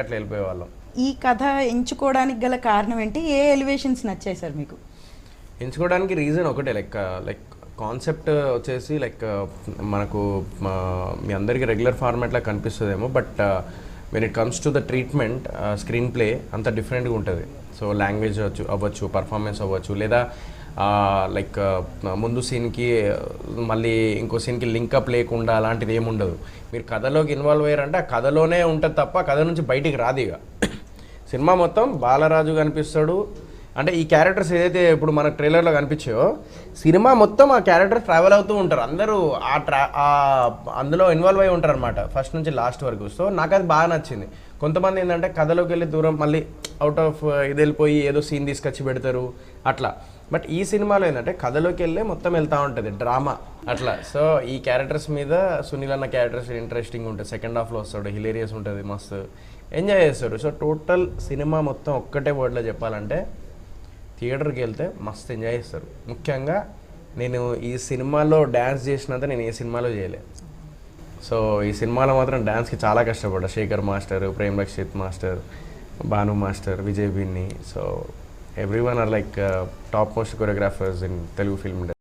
అట్లా వెళ్ళిపోయే వాళ్ళం. ఈ కథ ఎంచుకోవడానికి గల కారణం ఏంటి? ఏ ఎలివేషన్స్ నచ్చాయి సార్ మీకు? ఎంచుకోవడానికి రీజన్ ఒకటే లైక్ లైక్ కాన్సెప్ట్ వచ్చేసి లైక్ మనకు మా, మీ అందరికీ రెగ్యులర్ ఫార్మాట్లో కనిపిస్తుందేమో but when it comes to the treatment screenplay అంత డిఫరెంట్గా ఉంటుంది. సో లాంగ్వేజ్ అవ్వచ్చు అవ్వచ్చు పర్ఫార్మెన్స్ అవ్వచ్చు లేదా లైక్ ముందు సీన్కి మళ్ళీ ఇంకో సీన్కి లింకప్ లేకుండా అలాంటిది ఏముండదు మీరు కథలోకి ఇన్వాల్వ్ అయ్యారంటే ఆ కథలోనే ఉంటుంది తప్ప కథ నుంచి బయటికి రాదు ఇక. సినిమా మొత్తం బాలరాజు కనిపిస్తాడు. అంటే ఈ క్యారెక్టర్స్ ఏదైతే ఇప్పుడు మనకు ట్రైలర్లో కనిపించాయో సినిమా మొత్తం ఆ క్యారెక్టర్ ట్రావెల్ అవుతూ ఉంటారు. అందరూ ఆ ట్రా అందులో ఇన్వాల్వ్ అయి ఉంటారు అనమాట ఫస్ట్ నుంచి లాస్ట్ వరకు. సో నాకు అది బాగా నచ్చింది. కొంతమంది ఏంటంటే కథలోకి వెళ్ళి దూరం మళ్ళీ అవుట్ ఆఫ్ uh, ఇది వెళ్ళిపోయి ఏదో సీన్ తీసుకొచ్చి పెడతారు అట్లా. బట్ ఈ సినిమాలో ఏంటంటే కథలోకి వెళ్ళి మొత్తం వెళ్తూ ఉంటుంది డ్రామా. అట్లా. సో ఈ క్యారెక్టర్స్ మీద సునీల్ అన్న క్యారెక్టర్స్ ఇంట్రెస్టింగ్ ఉంటుంది. సెకండ్ హాఫ్లో వస్తాడు హిలేరియస్ ఉంటుంది మస్తు. ఎంజాయ్ చేస్తారు. సో టోటల్ సినిమా మొత్తం ఒక్కటే వర్డ్లో చెప్పాలంటే థియేటర్కి వెళ్తే మస్తు ఎంజాయ్ చేస్తారు. ముఖ్యంగా నేను ఈ సినిమాలో డ్యాన్స్ చేసినంత నేను ఏ సినిమాలో చేయలే. సో ఈ సినిమాలో మాత్రం డ్యాన్స్కి చాలా కష్టపడ్డా. Shekhar master Prem Rakshit master Bhanu master Vijay Binni so everyone are like topmost choreographers in Telugu film